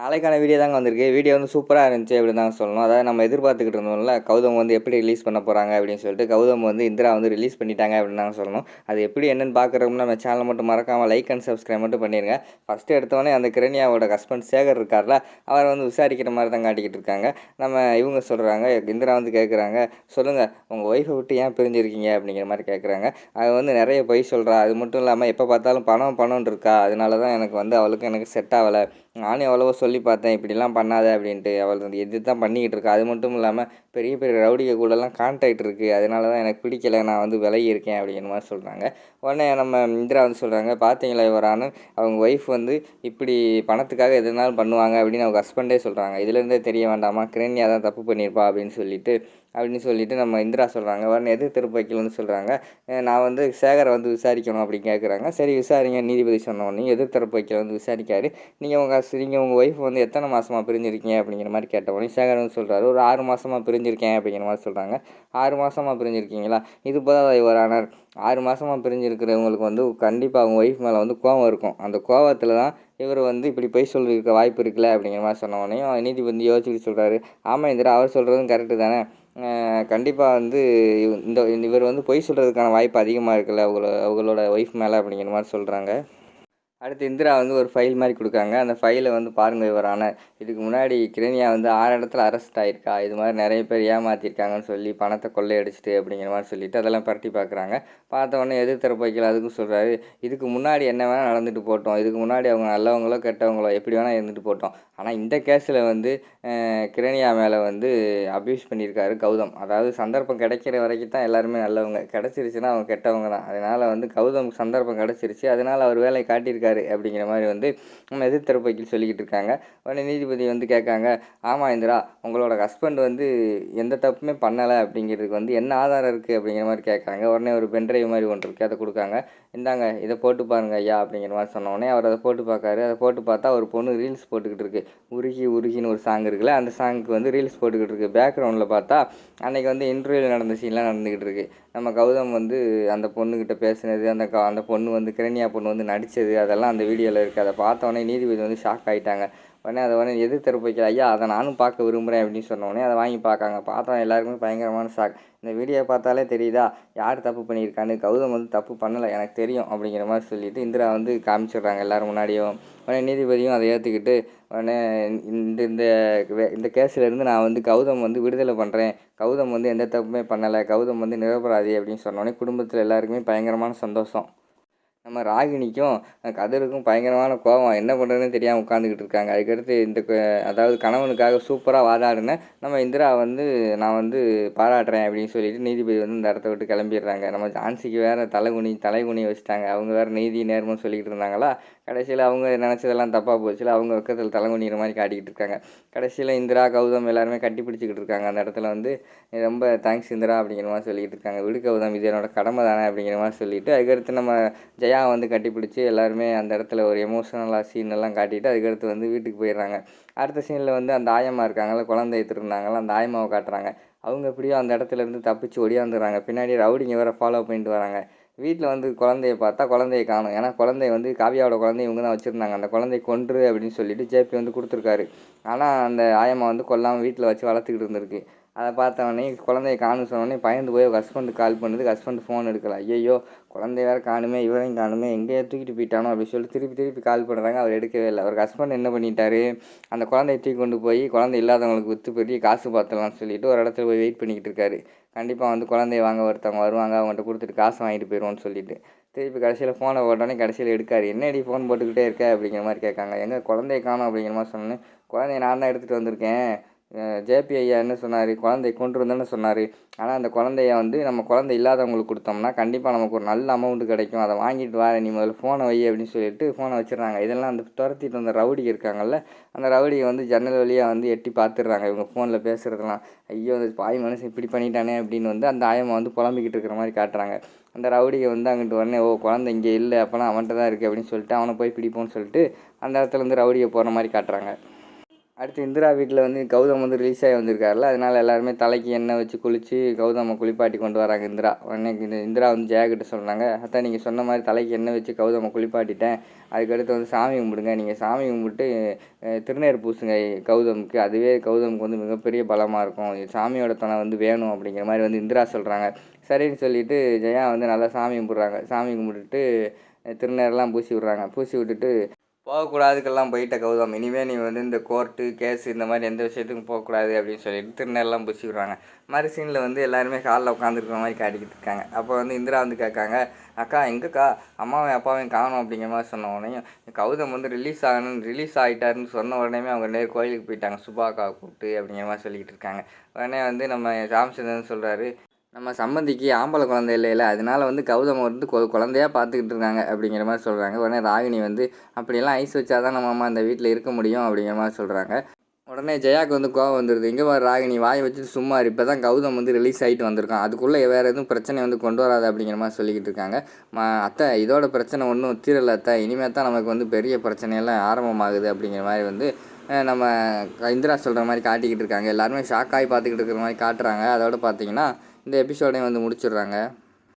நாளைக்கான வீடியோ தாங்க வந்திருக்கு. வீடியோ வந்து சூப்பராக இருந்துச்சு அப்படின்னு தாங்க சொல்லணும். அதாவது நம்ம எதிர்பார்த்துக்கிட்டு இருந்தோம்ல கௌதம் வந்து எப்படி ரிலீஸ் பண்ண போகிறாங்க அப்படின்னு சொல்லிட்டு கௌதம் வந்து இந்திரா வந்து ரிலீஸ் பண்ணிட்டாங்க அப்படின்னு தாங்க சொல்லணும். அது எப்படி என்னென்னு பார்க்குறோம்னா நம்ம சேனல் மட்டும் மறக்காமல் லைக் அண்ட் சப்ஸ்கிரைப் மட்டும் பண்ணிடுங்க ஃபஸ்ட்டு எடுத்தோடனே அந்த கிரண்யாவோட ஹஸ்பண்ட் சேகர் இருக்கார்ல அவர் வந்து விசாரிக்கிற மாதிரி தான் காட்டிக்கிட்டு இருக்காங்க. நம்ம இவங்க சொல்கிறாங்க இந்திரா வந்து கேட்குறாங்க சொல்லுங்கள் உங்கள் ஒய்ஃபை விட்டு ஏன் பிரிஞ்சிருக்கீங்க அப்படிங்கிற மாதிரி கேட்குறாங்க அது வந்து நிறைய பொய் சொல்கிறா அது மட்டும் இல்லாமல் எப்போ பார்த்தாலும் பணம் பணம்னு இருக்கா. அதனால தான் எனக்கு வந்து அவளுக்கு எனக்கு செட் ஆகலை. நானும் எவ்வளவோ சொல்லி பார்த்தேன் இப்படிலாம் பண்ணாத அப்படின்ட்டு. அவள் வந்து எது தான் பண்ணிக்கிட்டு இருக்கா. அது மட்டும் இல்லாமல் பெரிய பெரிய ரவுடிக கூடலாம் கான்டாக்ட் இருக்குது அதனால தான் எனக்கு பிடிக்கல. நான் வந்து விலகி இருக்கேன் அப்படிங்கிற மாதிரி சொல்கிறாங்க உடனே நம்ம இந்திரா வந்து சொல்கிறாங்க பார்த்தீங்களா இவரானு? அவங்க ஒய்ஃப் வந்து இப்படி பணத்துக்காக எதுனாலும் பண்ணுவாங்க அப்படின்னு அவங்க ஹஸ்பண்டே சொல்கிறாங்க இதுலேருந்தே தெரிய வேண்டாமா? கிரண்யா தான் தப்பு பண்ணியிருப்பா அப்படின்னு சொல்லிட்டு அப்படின்னு சொல்லிட்டு நம்ம இந்திரா சொல்கிறாங்க உடனே எது திருப்ப வைக்கலன்னு சொல்கிறாங்க நான் வந்து சேகரை வந்து விசாரிக்கணும் அப்படின்னு கேட்குறாங்க சரி விசாரிங்க. நீதிபதி சொன்ன உடனே எதிர் தரப்பு வைக்கல? வந்து விசாரிக்காரு. நீங்கள் உங்கள் நீங்கள் உங்கள் ஒய்ஃப் வந்து எத்தனை மாதமாக பிரிஞ்சிருக்கீங்க? அப்படிங்கிற மாதிரி கேட்ட உடனே சேகர் வந்து சொல்கிறாரு ஒரு ஆறு மாதமாக பிரிஞ்சு பிரிஞ்சிருக்கேன் அப்படிங்கிற மாதிரி சொல்கிறாங்க ஆறு மாதமாக பிரிஞ்சிருக்கீங்களா? இது போதாத இவரானார் ஆறு மாதமாக பிரிஞ்சிருக்கிறவங்களுக்கு வந்து கண்டிப்பாக அவங்க ஒய்ஃப் மேலே வந்து கோவம் இருக்கும். அந்த கோவத்தில் தான் இவர் வந்து இப்படி பொய் சொல்லியிருக்க வாய்ப்பு இருக்குல்ல அப்படிங்கிற மாதிரி சொன்ன உடனே நீதிபதி யோசிச்சுட்டு சொல்கிறாரு ஆமாம் இந்திரா அவர் சொல்கிறதும் கரெக்டு தானே. கண்டிப்பாக வந்து இந்த இவர் வந்து பொய் சொல்கிறதுக்கான வாய்ப்பு அதிகமாக இருக்குல்ல அவங்கள அவங்களோட ஒய்ஃப் மேலே அப்படிங்கிற மாதிரி சொல்கிறாங்க அடுத்து இந்திரா வந்து ஒரு ஃபைல் மாதிரி கொடுக்காங்க அந்த ஃபைலை வந்து பாருங்கள் இவரான இதுக்கு முன்னாடி கிரணியா வந்து ஆறு இடத்துல அரெஸ்ட் ஆயிருக்கா? இது மாதிரி நிறைய பேர் ஏமாற்றிருக்காங்கன்னு சொல்லி பணத்தை கொள்ளையடிச்சிட்டு அப்படிங்கிற மாதிரி சொல்லிட்டு அதெல்லாம் பரட்டி பார்க்குறாங்க. பார்த்த உடனே எதிர் தரப்பு வைக்கல அதுக்கும் சொல்கிறாரு இதுக்கு முன்னாடி என்ன வேணால் நடந்துட்டு போட்டோம். இதுக்கு முன்னாடி அவங்க நல்லவங்களோ கெட்டவங்களோ எப்படி வேணால் இருந்துட்டு போட்டோம். ஆனால் இந்த கேஸில் வந்து கிரணியா மேலே வந்து அப்யூஸ் பண்ணியிருக்காரு கௌதம். அதாவது சந்தர்ப்பம் கிடைக்கிற வரைக்கும் தான் எல்லாருமே நல்லவங்க. கிடச்சிருச்சுன்னா அவங்க கெட்டவங்க தான். அதனால் வந்து கௌதம் சந்தர்ப்பம் கிடச்சிருச்சு. அதனால் அவர் வேலையை காட்டியிருக்காரு. அப்படிங்கிற மாதிரி வந்து நம்ம எதிர்த்தரப்பு வக்கீல் சொல்லிக்கிட்டு இருக்காங்க. உடனே நீதிபதி வந்து கேட்காங்க ஆமாம் இந்திரா உங்களோட ஹஸ்பண்ட் வந்து எந்த தப்புமே பண்ணலை அப்படிங்கிறதுக்கு வந்து என்ன ஆதாரம் இருக்குது அப்படிங்கிற மாதிரி கேட்குறாங்க உடனே ஒரு பென்ட்ரைவ் மாதிரி ஒன்று இருக்குது அதை கொடுக்காங்க. இந்தாங்க இதை போட்டு பாருங்க ஐயா அப்படிங்கிற மாதிரி சொன்னோடனே அவர் அதை போட்டு பார்க்காரு. அதை போட்டு பார்த்தா ஒரு பொண்ணு ரீல்ஸ் போட்டுக்கிட்டு இருக்கு. உருகி உருகின்னு ஒரு சாங் இருக்குல்ல அந்த சாங்க்கு வந்து ரீல்ஸ் போட்டுக்கிட்டு இருக்கு. பேக்ரவுண்டில் பார்த்தா அன்னைக்கு வந்து இன்டர்வியூவில் நடந்த சீன்லாம் நடந்துக்கிட்டு இருக்குது நம்ம கௌதம் வந்து அந்த பொண்ணுக்கிட்ட பேசினது அந்த க- அந்த பொண்ணு வந்து கிரண்யா பொண்ணு வந்து நடித்தது அதெல்லாம் அந்த வீடியோவில் இருக்குது அதை பார்த்தோன்னே நீதிபதி வந்து ஷாக் ஆகிட்டாங்க உடனே அதை உடனே எதிர் தரப்பு வைக்கல. ஐயா அதை நானும் பார்க்க விரும்புகிறேன் அப்படின்னு சொன்னோடனே அதை வாங்கி பார்க்காங்க. பார்த்தோம் எல்லாருக்குமே பயங்கரமான ஷாக் இந்த வீடியோ பார்த்தாலே தெரியுதா? யார் தப்பு பண்ணியிருக்கான்னு? கௌதம் வந்து தப்பு பண்ணலை எனக்கு தெரியும் அப்படிங்கிற மாதிரி சொல்லிட்டு இந்திரா வந்து காமிச்சிடுறாங்க எல்லோரும் முன்னாடியும். உடனே நீதிபதியும் அதை ஏற்றுக்கிட்டு உடனே இந்த இந்த இந்த கேஸ்லேருந்து நான் வந்து கௌதம் வந்து விடுதலை பண்ணுறேன் கௌதம் வந்து எந்த தப்புமே பண்ணலை. கௌதம் வந்து நிரபராதி அப்படின்னு சொன்னோடனே குடும்பத்தில் எல்லாருக்குமே பயங்கரமான சந்தோஷம். நம்ம ராகினிக்கும் அஹ், கதிருக்கும் பயங்கரமான கோபம். என்ன பண்ணுறதுன்னு தெரியாமல் உட்காந்துக்கிட்டு இருக்காங்க. அதுக்கடுத்து இந்த அதாவது கணவனுக்காக சூப்பராக வாதாடின நம்ம இந்திரா வந்து நான் வந்து பாராட்டுறேன் அப்படின்னு சொல்லிட்டு நீதிபதி வந்து இந்த இடத்த விட்டு கிளம்பிடுறாங்க. நம்ம ஜான்சிக்கு வேறு தலைகுனி தலைகுனி வச்சுட்டாங்க. அவங்க வேறு நீதி நேர்மன்னு சொல்லிக்கிட்டு இருந்தாங்களா? கடைசியில் அவங்க நினச்சதெல்லாம் தப்பாக போச்சுல அவங்க பக்கத்தில் தலைங்குனிற மாதிரி காட்டிக்கிட்டு இருக்காங்க. கடைசியில் இந்திரா கௌதம் எல்லாருமே கட்டி பிடிச்சிக்கிட்டு இருக்காங்க. அந்த இடத்துல வந்து ரொம்ப தேங்க்ஸ் இந்திரா அப்படிங்கிற மாதிரி சொல்லிக்கிட்டு இருக்காங்க. விடு கௌதம் இது என்னோட கடமை தானே அப்படிங்கிற மாதிரி சொல்லிட்டு அதுக்கடுத்து நம்ம ஜெயா வந்து கட்டி பிடிச்சி எல்லாருமே அந்த இடத்துல ஒரு எமோஷனலாக சீன் எல்லாம் காட்டிட்டு அதுக்கடுத்து வந்து வீட்டுக்கு போயிடுறாங்க. அடுத்த சீனில் வந்து அந்த ஆயம்மா இருக்காங்கள குழந்தை திருந்தாங்களா அந்த ஆயம்மாவை காட்டுறாங்க. அவங்க எப்படியோ அந்த இடத்துல இருந்து தப்பிச்சு ஒடியாந்துடுறாங்க. பின்னாடி ரவுடிங்க வேறு ஃபாலோ பண்ணிட்டு வராங்க. வீட்டில் வந்து குழந்தைய பார்த்தா குழந்தைய காணும். ஏன்னா குழந்தைய வந்து காவியாவோட குழந்தைய இவங்க தான் வச்சுருந்தாங்க. அந்த குழந்தைய கொன்று அப்படின்னு சொல்லிட்டு ஜேபி வந்து கொடுத்துருக்காரு. ஆனால் அந்த ஆயம்மா வந்து கொல்லாமல் வீட்டில் வச்சு வளர்த்துக்கிட்டு இருந்திருக்கு. அதை பார்த்தவொடனே குழந்தைய காணும் சொன்னோடனே பயந்து போய் ஹஸ்பண்டுக்கு கால் பண்ணுது. ஹஸ்பண்ட் ஃபோன் எடுக்கல. ஐயோ குழந்தைய வேறு காணுமே இவரையும் காணுமே எங்கேயோ தூக்கிட்டு போயிட்டானோ அப்படின்னு சொல்லி திருப்பி திருப்பி கால் பண்ணுறாங்க அவர் எடுக்கவே இல்லை. அவர் ஹஸ்பண்ட் என்ன பண்ணிட்டாரு? அந்த குழந்தைய தூக்கி கொண்டு போய் குழந்தை இல்லாதவங்களுக்கு விற்று பெரிய காசு பார்த்தலாம்னு சொல்லிட்டு ஒரு இடத்துல போய் வெயிட் பண்ணிக்கிட்டு இருக்காரு. கண்டிப்பாக வந்து குழந்தைய வாங்க ஒருத்தவங்க வருவாங்க. அவங்கள்ட்ட கொடுத்துட்டு காசு வாங்கிட்டு போயிடுவோன்னு சொல்லிட்டு. திருப்பி கடைசியில் ஃபோனை போட்டோடனே கடைசியில் எடுக்காரு. என்னடி ஃபோன் போட்டுக்கிட்டே இருக்க? அப்படிங்கிற மாதிரி கேட்காங்க. எங்கே குழந்தைய காணும் அப்படிங்கிற மாதிரி சொன்னேன் குழந்தைய நான் தான் எடுத்துகிட்டு வந்திருக்கேன். ஜேபி ஐயா என்ன சொன்னார்? குழந்தைய கொண்டு வந்தேன்னு சொன்னார். ஆனால் அந்த குழந்தைய வந்து நம்ம குழந்தை இல்லாதவங்களுக்கு கொடுத்தோம்னா கண்டிப்பாக நமக்கு ஒரு நல்ல அமௌண்ட்டு கிடைக்கும். அதை வாங்கிட்டு வா நீ முதல்ல ஃபோனை வை அப்படின்னு சொல்லிட்டு ஃபோனை வச்சிடறாங்க. இதெல்லாம் அந்த துரத்திட்டு வந்த ரவுடி இருக்காங்கல்ல அந்த ரவுடியை வந்து ஜன்னல் வழியாக வந்து எட்டி பார்த்துடுறாங்க. இவங்க ஃபோனில் பேசுகிறதுலாம் ஐயோ அந்த பாய் மனுஷன் இப்படி பண்ணிட்டானே அப்படின்னு வந்து அந்த ஆயம்மா வந்து புலம்பிக்கிட்டு இருக்கிற மாதிரி காட்டுறாங்க. அந்த ரவுடியை வந்து அங்கிட்டு உடனே ஓ குழந்தை இங்கே இல்லை அப்போனா அவன்கிட்ட தான் இருக்குது அப்படின்னு சொல்லிட்டு அவனை போய் பிடிப்போம்னு சொல்லிட்டு அந்த இடத்துல இருந்து ரவுடியை போகிற மாதிரி காட்டுறாங்க. அடுத்து இந்திரா வீட்டில் வந்து கௌதம் வந்து ரிலீஸ் ஆகி வந்திருக்காருல அதனால எல்லாருமே தலைக்கு எண்ணெய் வச்சு குளித்து கௌதமை குளிப்பாட்டி கொண்டு வராங்க இந்திரா. உடனே இந்த இந்திரா வந்து ஜெயா கிட்ட சொல்கிறாங்க அதான் நீங்கள் சொன்ன மாதிரி தலைக்கு எண்ணெய் வச்சு கௌதமை குளிப்பாட்டிட்டேன் அதுக்கடுத்து வந்து சாமி கும்பிடுங்க நீங்கள் சாமி கும்பிட்டு திருநேர் பூசுங்க கௌதமுக்கு அதுவே கௌதமுக்கு வந்து மிகப்பெரிய பலமாக இருக்கும். சாமியோட தனம் வந்து வேணும் அப்படிங்கிற மாதிரி வந்து இந்திரா சொல்கிறாங்க சரின்னு சொல்லிட்டு ஜெயா வந்து நல்லா சாமி கும்பிட்றாங்க. சாமி கும்பிட்டுட்டு திருநேரெலாம் பூசி விட்றாங்க. பூசி விட்டுட்டு போகக்கூடாதுக்கெல்லாம் போயிட்ட கௌதம். இனிமேல் நீ வந்து இந்த கோர்ட்டு கேஸு இந்த மாதிரி எந்த விஷயத்துக்கும் போகக்கூடாது அப்படின்னு சொல்லிட்டு திருநெல்லாம் பிடிச்சி விடுறாங்க. மாதிரி சீனில் வந்து எல்லாருமே காலில் உட்காந்துருக்கிற மாதிரி காட்டிக்கிட்டு இருக்காங்க. அப்போ வந்து இந்திரா வந்து கேட்காங்க அக்கா எங்கக்கா? அம்மாவையும் அப்பாவையும் காணும் அப்படிங்கிற மாதிரி சொன்ன உடனே கௌதம் வந்து ரிலீஸ் ஆகணும் ரிலீஸ் ஆகிட்டாருன்னு சொன்ன உடனே அவங்க நேர் கோயிலுக்கு போயிட்டாங்க. சுபாக்கா கூப்பிட்டு அப்படிங்கிற மாதிரி சொல்லிக்கிட்டு இருக்காங்க. உடனே வந்து நம்ம ராமச்சந்திரன் சொல்கிறாரு நம்ம சம்மந்திக்கு ஆம்பளை குழந்தை இல்லைல்ல அதனால வந்து கௌதம் வந்து கொ குழந்தையா பார்த்துக்கிட்டு இருக்காங்க அப்படிங்கிற மாதிரி சொல்கிறாங்க உடனே ராகினி வந்து அப்படியெல்லாம் ஐஸ் வச்சா தான் நம்ம அம்மா அந்த வீட்டில் இருக்க முடியும் அப்படிங்கிற மாதிரி சொல்கிறாங்க உடனே ஜெயாக்கு வந்து கோவம் வந்துடுது இங்கே வர ராகினி வாய் வச்சுட்டு சும்மா இப்போ தான் கௌதம் வந்து ரிலீஸ் ஆகிட்டு வந்திருக்கான். அதுக்குள்ளே வேறு எதுவும் பிரச்சனை வந்து கொண்டு வராது அப்படிங்கிற மாதிரி சொல்லிக்கிட்டு இருக்காங்க. மா அத்தை இதோட பிரச்சனை ஒன்றும் தீரலை அத்தை. இனிமேல் தான் நமக்கு வந்து பெரிய பிரச்சனையெல்லாம் ஆரம்பமாகுது அப்படிங்கிற மாதிரி வந்து நம்ம இந்திரா சொல்கிற மாதிரி காட்டிக்கிட்டு இருக்காங்க. எல்லாருமே ஷாக் ஆகி பார்த்துக்கிட்டு இருக்கிற மாதிரி காட்டுறாங்க. அதோட பார்த்தீங்கன்னா இந்த எபிசோடையும் வந்து முடிச்சிடுறாங்க.